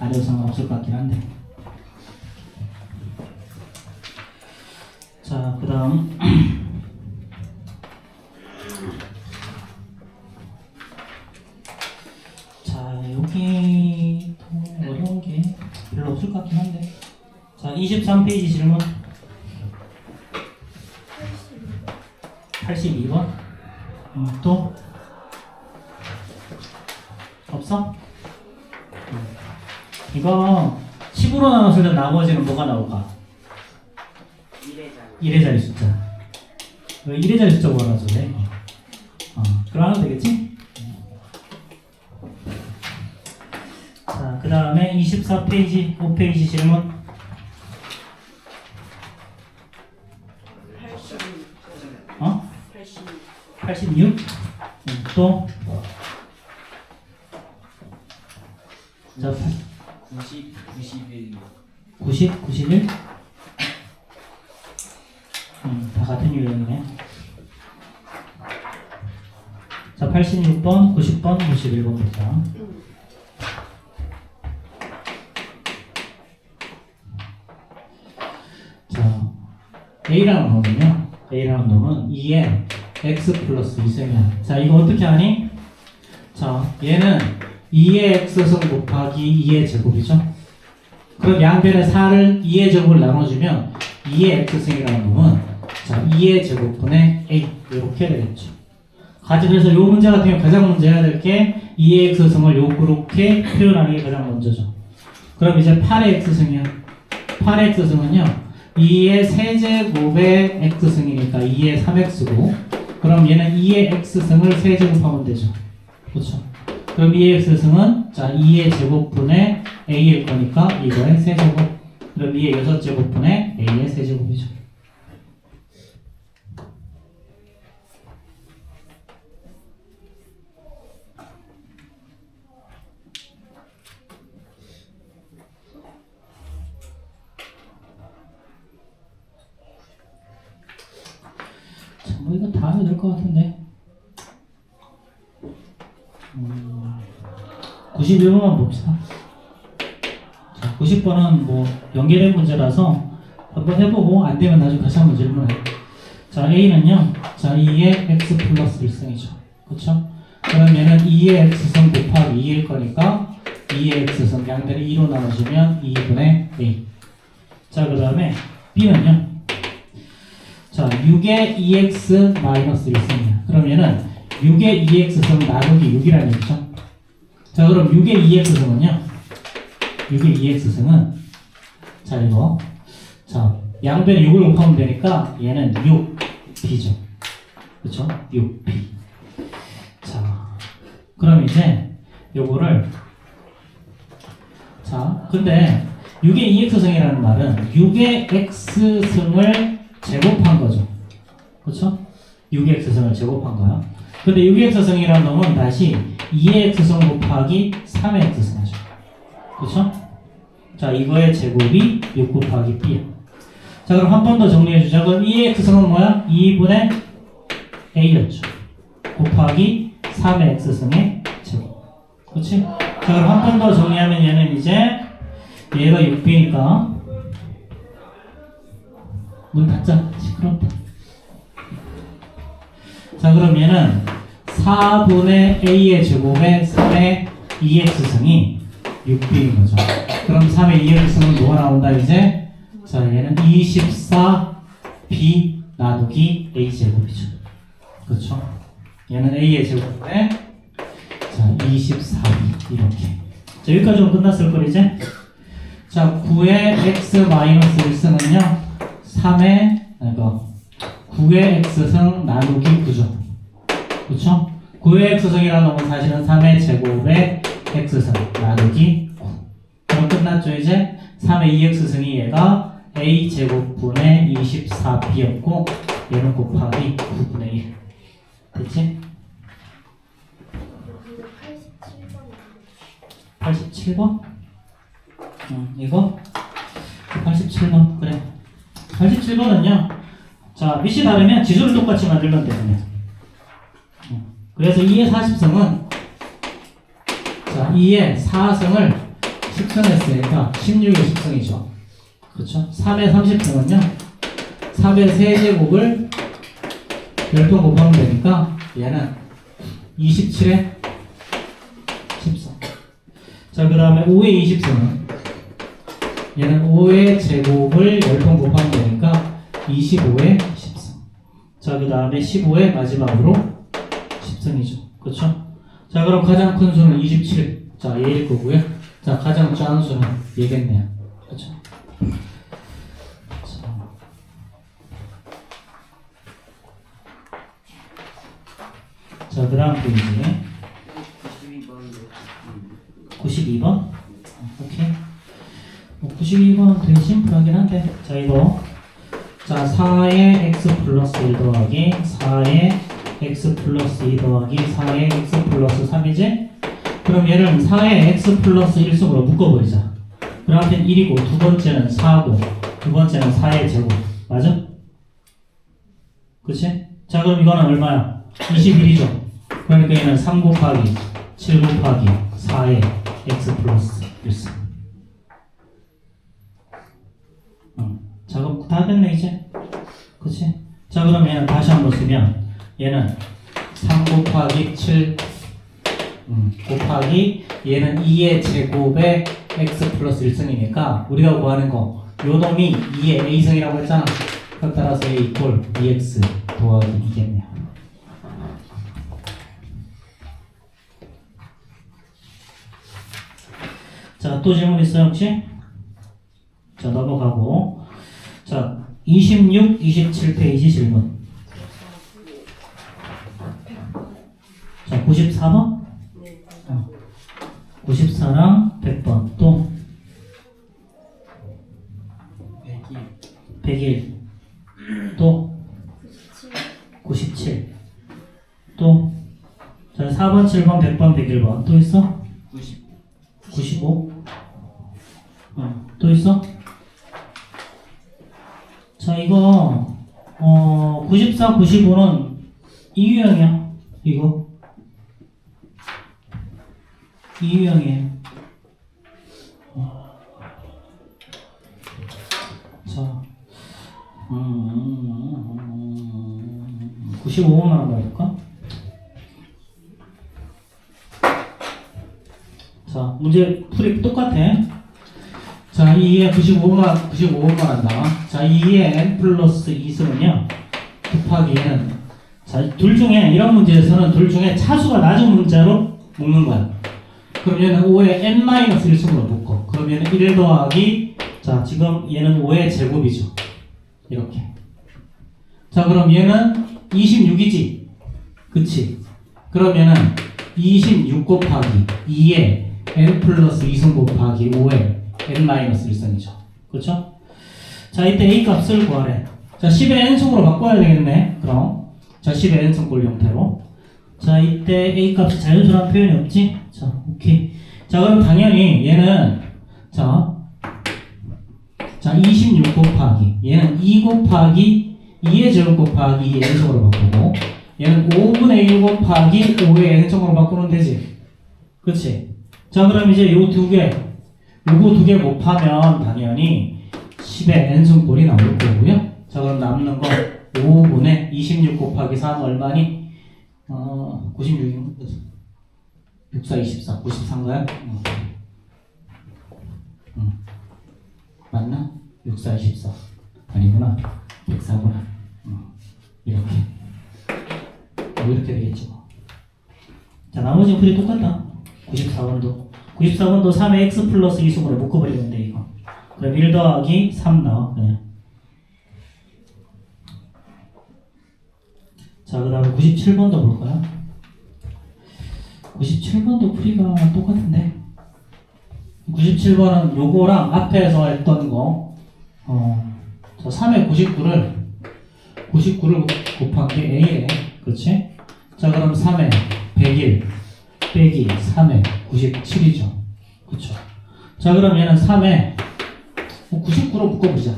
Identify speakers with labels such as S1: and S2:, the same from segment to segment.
S1: 안 해도 상관없을 것 같긴 한데. 자, 그 다음. 자, 여기 더 어려운 게 별로 없을 것 같긴 한데. 자, 23페이지 질문. 1의 자리 숫자. 왜 1의 자리 숫자 구하라서 그래? 어, 그럼 하면 되겠지? 자, 그 다음에 24페이지, 5페이지 질문.
S2: 86.
S1: 어?
S2: 86.
S1: 86? 음, 또? 자,
S3: 90, 91.
S1: 90, 91? 같은 유형이네. 자, 86번, 90번, 91번입니다. 자, A라는 놈은요. A라는 놈은 2에 X 플러스 2셈이야. 자, 이거 어떻게 하니? 자, 얘는 2의 X승 곱하기 2의 제곱이죠. 그럼 양변에 4를 2의 제곱을 나눠주면 2의 x승이라는 놈은 자 2의 제곱분의 a 이렇게 되겠죠. 가지 그래서 요 문제 같은 경우 가장 먼저 해야 될 게 2의 x승을 요렇게 표현하는 게 가장 먼저죠. 그럼 이제 8의 x승이요. 8의 x승은요 2의 세제곱의 x승이니까 2의 3x고 그럼 얘는 2의 x승을 세제곱하면 되죠. 그렇죠. 그럼 2의 x승은 자 2의 제곱분의 a일 거니까 이거의 세제곱 그럼 2의 여섯 제곱분의 a의 세제곱이죠. 뭐 이거 다 하면 될것 같은데. 음, 91번만 봅시다. 자, 90번은 뭐 연계된 문제라서 한번 해보고 안 되면 나중에 다시 한번 질문해. 자, A는요. 자, 2의 x 플러스 1승이죠. 그렇죠? 그럼 얘는 2의 x승 곱하기 2일 거니까 2의 x승 양들을 2로 나눠주면 2분의 A. 자, 그 다음에 B는요. 자, 6의 2x 마이너스 1승이야. 그럼 얘는 6의 2x승 나누기 6이라는 얘기죠. 자, 그럼 6의 2x승은요. 6의 2x승은 자 이거 자 양변에 6을 곱하면 되니까 얘는 6b죠 그쵸 6b 자 그럼 이제 요거를 자 근데 6의 2x승이라는 말은 6의 x승을 제곱한 거죠 그쵸 6의 x승을 제곱한 거야 근데 6의 x승이라는 놈은 다시 2의 x승 곱하기 3의 x승이죠 그쵸? 자, 이거의 제곱이 6 곱하기 B야. 자, 그럼 한 번 더 정리해 주자. 그럼 2x승은 뭐야? 2분의 A였죠. 곱하기 3의 x승의 제곱. 그치? 자, 그럼 한 번 더 정리하면 얘는 이제 얘가 6B니까 문 닫자. 시끄럽다. 자, 얘는 4분의 A의 제곱에 3의 2x승이 6b인 거죠. 그럼 3의 2x는 뭐가 나온다 이제? 자 얘는 24b 나누기 a 제곱이죠. 그렇죠? 얘는 a의 제곱인데 자 24b 이렇게. 자 여기까지는 끝났을 걸 이제. 자 9의 x 마이너스 1승은요 3의 이거 9의 x승 나누기 9죠. 그렇죠? 9의 x승이라는 놈은 사실은 3의 제곱의 x승 나누기 9 그럼 끝났죠 이제 3의 2x승이 얘가 a 제곱분의 24b였고 얘는 곱하기 9분의 1 됐지? 87번? 응 이거? 87번 그래 87번은요 자 밑이 다르면 지수를 똑같이 만들면 되거든요 응. 그래서 2의 40승은 자 2의 4승을 측정했으니까 16의 측정이죠. 그렇죠? 3의 30등은요. 3의 세제곱을 10번 곱하면 되니까 얘는 27에 14. 자, 그 다음에 5의 20승은 얘는 5의 제곱을 10번 곱하면 되니까 25의 10승. 자, 그 다음에 15의 마지막으로 10승이죠. 그렇죠? 자, 그럼 가장 큰 수는 27. 자, 얘일 거고요. 자, 가장 작은 수는 얘겠네요. 그렇죠? 자. 자, 그 다음 페이지.
S3: 92번
S1: 92번? 오케이. 뭐 92번 되게 심플하긴 한데. 자, 이거. 자, 4의 x 플러스 1 더하기 4의 x 플러스 2 더하기 4의 x 플러스 3이지? 그럼 얘를 4의 x 플러스 1속으로 묶어버리자. 그 앞엔 1이고 두 번째는 4고 두 번째는 4의 제곱. 맞아? 그치? 자, 그럼 이거는 얼마야? 21이죠? 그러니까 얘는 3 곱하기 7 곱하기 4의 x 플러스 1승. 응. 작업 다 됐네 이제. 그치? 자 그럼 얘는 다시 한번 쓰면 얘는 3 곱하기 7 음, 곱하기 얘는 2의 제곱에 x 플러스 1승이니까 우리가 구하는 거 요놈이 2의 a승이라고 했잖아. 그럼 따라서 a 이꼴 2x 더하기 2겠네요. 자, 또 질문 있어요, 혹시? 자, 넘어가고. 자, 26, 27페이지 질문. 자, 94번? 어. 94랑 100번. 또
S3: 100일
S1: 101. 또 97. 또 자, 4번, 7번, 100번, 101번. 또 있어?
S3: 90
S1: 95. 어, 또 있어? 자, 이거, 어, 94, 95는 이유형이야. 이거. 이유형이에요. 95만, 95만 한다. 자, 2에 n 플러스 2승은요, 곱하기 얘는, 자, 둘 중에, 이런 문제에서는 둘 중에 차수가 낮은 문자로 묶는 거야. 얘는 5에 n-1승으로 묶어. 얘는 1 더하기, 자, 지금 얘는 5의 제곱이죠. 이렇게. 자, 그럼 얘는 26이지. 그치? 그러면은 26 곱하기 2에 n 플러스 2승 곱하기 5에 n 마이너스 1승이죠. 그렇죠? 자, 이때 a 값을 구하래. 자, 10의 n승으로 바꿔야 되겠네. 그럼 자, 10의 n승 꼴 형태로. 자, 이때 a 값이 자연수란 표현이 없지? 자, 오케이. 자, 그럼 당연히 얘는 자, 자, 26 곱하기 얘는 2 곱하기 2의 제곱 곱하기 2의 n승으로 바꾸고 얘는 5분의 1 곱하기 5의 n승으로 바꾸면 되지. 그치? 자, 그럼 이제 요 두 개, 요거 두 개 곱하면 당연히 10의 n승꼴이 나올 거고요. 자, 그럼 남는 거 5분의 26 곱하기 3 얼마니? 어, 96인 64, 24, 93가요? 응. 응. 맞나? 64, 24. 아니구나. 104구나. 응. 이렇게. 뭐 이렇게 되겠지 뭐. 자, 나머지 풀이 똑같다. 94번도. 94번도 3의 x 플러스 2승으로 묶어버리면 돼, 이거. 그럼 1 더하기 3 나와, 그냥. 자, 그 다음에 97번도 볼까요? 97번도 풀이가 똑같은데. 97번은 요거랑 앞에서 했던 거, 어, 자, 3의 99를, 99를 곱한 게 A래. 그렇지? 자, 그럼 3의 101 빼기 3의 97이죠. 그쵸? 자, 그럼 얘는 3의 99로 묶어보자.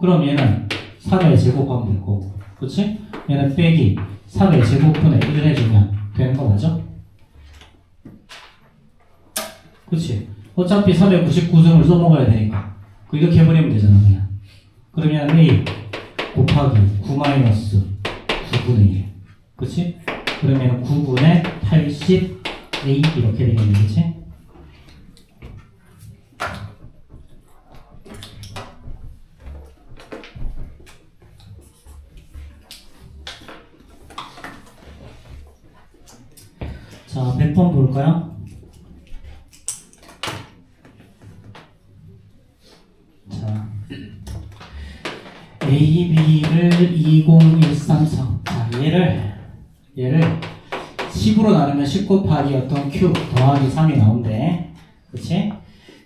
S1: 그럼 얘는 3의 제곱하면 될 거고. 그치? 얘는 빼기 3의 제곱분의 1을 해주면 되는 거 맞아? 그치? 어차피 499승을 써먹어야 되니까. 그 이렇게 해버리면 되잖아, 그냥. 그러면 A 곱하기 9 마이너스 9분의 1. 그치? 그러면 9분의 80 A 이렇게 되겠네, 그치? 자, 100번 볼까요? 자, A, B를 20133. 자, 얘를, 얘를 10으로 나누면 10 곱하기 어떤 Q 더하기 3이 나온대. 그치?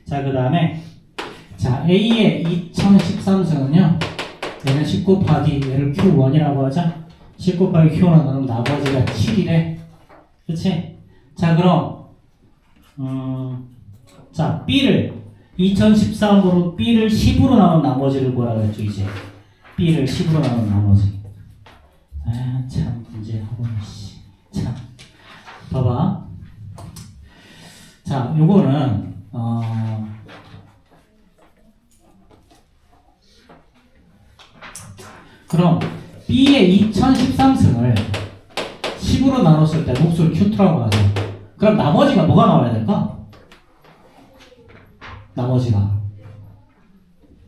S1: 자, 그 다음에, 자, A의 2013승은요, 얘는 10 곱하기 얘를 Q1이라고 하자. 10 곱하기 Q1을 나누면 나머지가 7이래. 그치? 자, 그럼, 음, 자, B를 2013으로 B를 10으로 나눈 나머지를 뭐라 그랬죠, 이제? B를 10으로 나눈 나머지. 아, 참, 문제 학원, 씨. 참. 봐봐. 자, 요거는, 어, 그럼 B의 2013승을 10으로 나눴을 때 몫을 Q2라고 하죠. 그럼 나머지가 뭐가 나와야 될까? 나머지가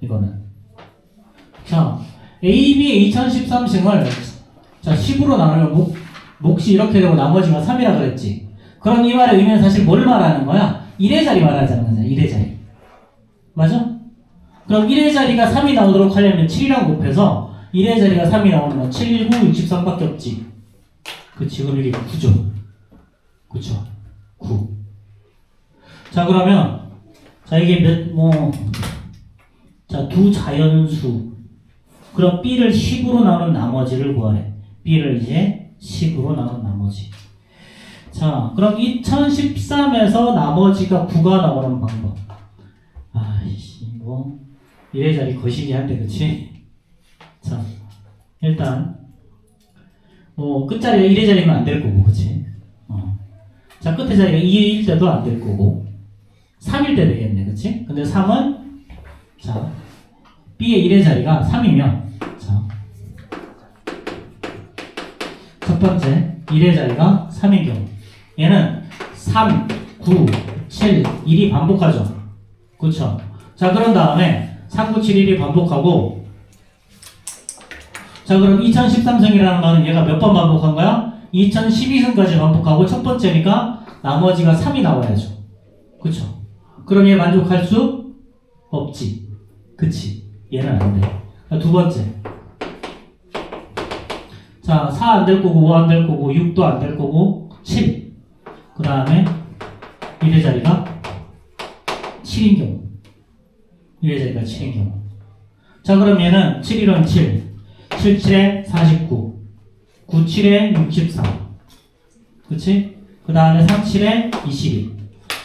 S1: 이거는 자 AB의 2013승을 자 10으로 나누면 몫, 몫이 이렇게 되고 나머지가 3이라 그랬지. 그럼 이 말의 의미는 사실 뭘 말하는 거야? 1의 자리 말하자는 거잖아. 1의 자리. 맞아? 그럼 1의 자리가 3이 나오도록 하려면 7이랑 곱해서 1의 자리가 3이 나오면 7, 9, 63밖에 없지. 그치, 그럼 이게 9죠. 그쵸. 9. 자, 그러면, 자, 이게 몇, 뭐, 자, 두 자연수. 그럼 B를 10으로 나눈 나머지를 구하래. B를 이제 10으로 나눈 나머지. 자, 그럼 2013에서 나머지가 9가 나오는 방법. 아이씨, 뭐, 1의 자리 거시기 한데, 그치? 자, 일단, 뭐 끝자리가 1의 자리면 안 될 거고, 그치? 어. 자, 끝의 자리가 2일 때도 안 될 거고, 3일 때 되겠네, 그치? 근데 3은, 자, B의 1의 자리가 3이면, 번째, 1의 자리가 3인 경우. 얘는 3, 9, 7, 1이 반복하죠. 그쵸? 자, 그런 다음에 3, 9, 7, 1이 반복하고, 자 그럼 2013승이라는 말은 얘가 몇 번 반복한 거야? 2012승까지 반복하고 첫 번째니까 나머지가 3이 나와야죠. 그쵸? 그럼 얘 만족할 수 없지. 그치? 얘는 안 돼. 자, 두 번째. 자, 4 안 될 거고, 5 안 될 거고, 6도 안 될 거고, 7. 그 다음에 1의 자리가 7인 경우. 1의 자리가 7인 경우. 자, 그럼 얘는 7, 1은 7. 7, 7에 49. 9, 7에 63. 그치? 그 다음에 3, 7에 22.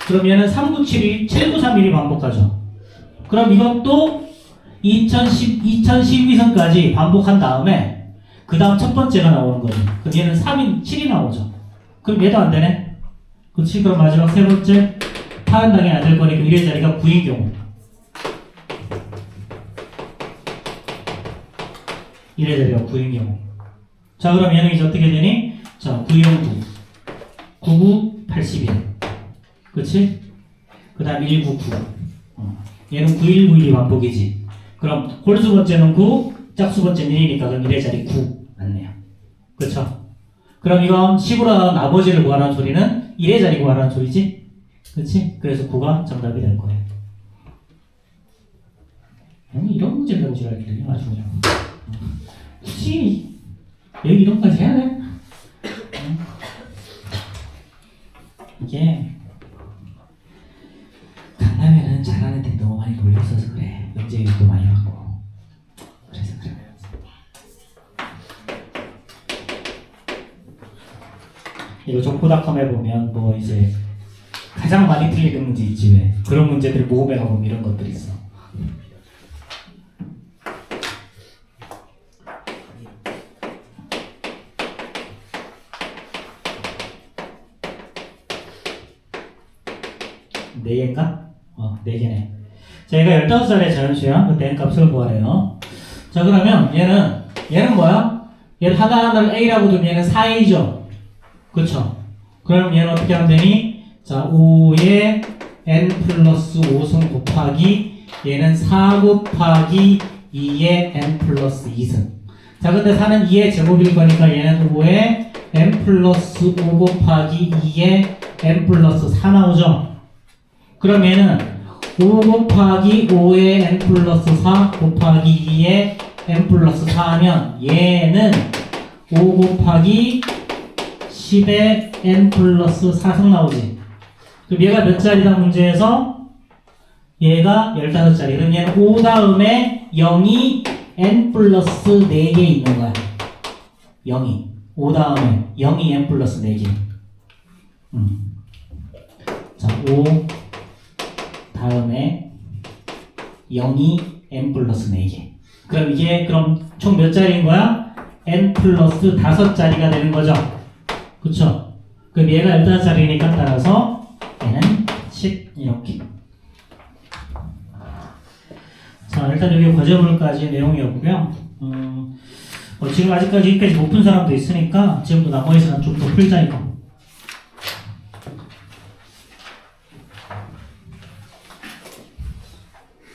S1: 그럼 얘는 3, 9, 7이 7, 9, 3, 1이 반복하죠. 그럼 이것도 2010, 2012선까지 반복한 다음에 그 다음 첫 번째가 나오는 거죠. 그럼 얘는 3인, 7이 나오죠. 그럼 얘도 안 되네? 그치? 그럼 마지막 세 번째. 안될 거니까 1의 자리가 9인 경우. 1의 자리가 9인 경우. 자, 그럼 얘는 이제 어떻게 되니? 자, 9용 9. 99, 81. 그치? 그 다음 199. 어. 얘는 9191이 반복이지. 그럼 홀수 번째는 9, 짝수 번째는 1이니까 그럼 1의 자리 9. 그쵸? 그럼 이건 10으로 나머지를 구하라는 소리는 1의 자리 구하라는 소리지? 그치? 그래서 9가 정답이 될 거예요. 형이 이런 문제를 내고 지랄 아주 그냥. 굳이 여기 이런 까지 해야 돼? 응? 이게 강남에는 잘하는 데 너무 많이 몰렸어서 그래 영재도 많이 왔 이거 조코닷컴에 보면 뭐 이제 가장 많이 틀리는 문제 있지 왜 그런 문제들 모음에 가보면 이런 것들 있어 네 개인가? 4개네. 자, 얘가 15살의 자연수야. 그 값을 구하래요. 자, 그러면 얘는, 얘는 뭐야? 얘는 하나하나를 A라고 두면 얘는 4A죠. 그쵸? 그럼 얘는 어떻게 하면 되니? 자, 5에 n 플러스 5승 곱하기 얘는 4 곱하기 2에 n 플러스 2승. 자, 근데 4는 2의 제곱일 거니까 얘는 5에 n 플러스 5 곱하기 2에 n 플러스 4 나오죠? 그럼 얘는 5 곱하기 5에 n 플러스 4 곱하기 2에 n 플러스 4 하면 얘는 5 곱하기 10에 n 플러스 4승 나오지. 그럼 얘가 몇 자리다 문제에서? 얘가 15자리. 그럼 얘는 5 다음에 0이 n 플러스 4개 있는 거야. 0이. 5 다음에 0이 n 플러스 4개. 음. 자, 5 다음에 0이 n 플러스 4개. 그럼 이게 그럼 총 몇 자리인 거야? n 플러스 5자리가 되는 거죠. 그쵸? 그럼 얘가 15자리니까 따라서 얘는 10 이렇게. 자, 일단 여기 과제물까지 내용이었고요. 음, 어, 지금 아직까지 여기까지 못 푼 사람도 있으니까 지금도 나머지 시간 좀더 풀자 이거.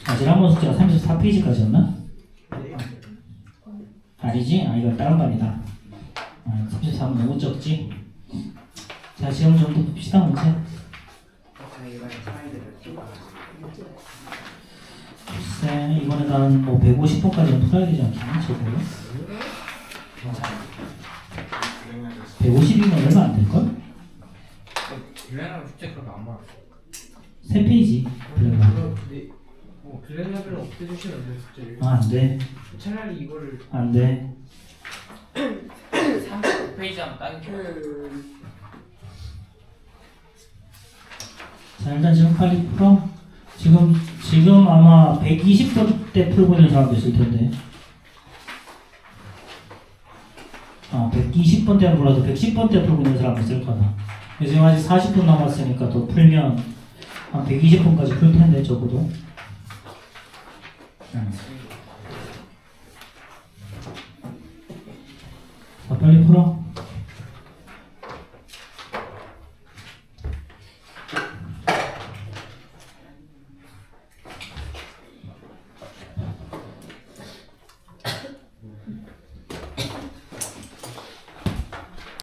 S1: 아, 지난번 숙제가 34페이지까지였나? 아니지? 아, 이거 다른 반이다. 아, 33은 너무 적지? 자, 지금 좀더 봅시다, 문제. 글쎄, 이번에 난뭐 150번까지 풀어야 되지 않겠나, 저거요? 150이면 얼마 안 될걸?
S3: 빌레나를 숙제 그렇게 안 봐.
S1: 3페이지. 그래가.
S3: 근데 뭐 빌레나를 없애주시면 안 돼요 숙제를.
S1: 아, 안 돼.
S3: 차라리 이거를
S1: 안 돼.
S2: 35페이지 하면 딱이죠.
S1: 자, 일단 지금 빨리 풀어. 지금, 지금 아마 120번 때 풀고 있는 사람도 있을 텐데. 어, 120번 때는 몰라도 110번 때 풀고 있는 사람도 있을 거다. 그래서 지금 아직 40분 남았으니까 더 풀면 한 120분까지 풀 텐데, 적어도. 음. 자, 빨리 풀어.